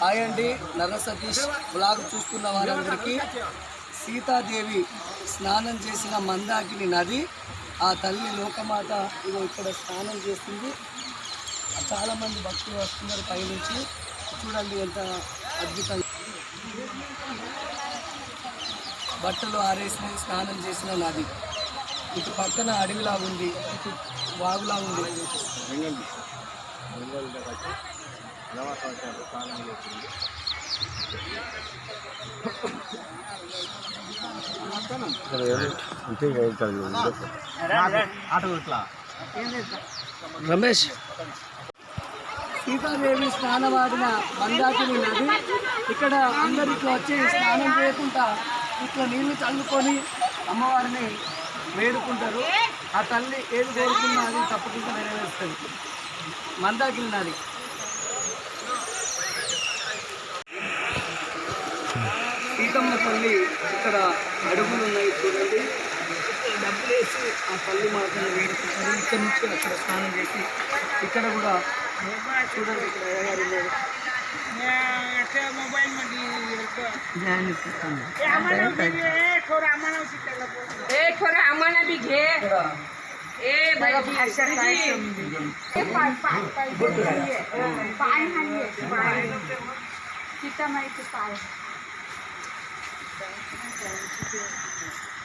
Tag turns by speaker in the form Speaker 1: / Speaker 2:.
Speaker 1: Hi అండి నర Satish blog చూస్తున్న వారందరికీ సీతాదేవి స్నానం చేసిన మందాకిని నది ఆ తల్లి లోకమాత ఇగో ఇక్కడ స్నానం చేస్తుంది. చాలామంది భక్తులు వస్తున్నారు పైనుంచి. చూడండి ఎంత అద్భుతంగా. బట్టలు ఆరేసిన స్నానం చేసిన నది. ఇటు పక్కన అడవిలా ఉంది ఇటు వాగులా ఉంది. రమేష్. సీతాదేవి స్నానవాడిన మందాకిని నది ఇక్కడ అందరు ఇట్లా వచ్చి స్నానం చేయకుండా ఇట్లా నీళ్ళు చల్లుకొని అమ్మవారిని వేడుకుంటారు. ఆ తల్లి ఏది కోరుకున్నా అది తప్పకుండా నెరవేరుస్తుంది. మందాకిని నది. సీతమ్మ తల్లి ఇక్కడ అడుగులు ఉన్నాయి చూడండి ఇక్కడ డబ్బులు వేసి ఆ తల్లి మాటను వేడుకుంటారు ఇక్కడ నుంచి అక్కడ స్నానం చేసి ఇక్కడ కూడా చూడండి ఇక్కడ అయ్యగారు ఉన్నారు ధ్యానం ఇప్పిస్తాను.
Speaker 2: ए थोडं आम्हाला Thank you.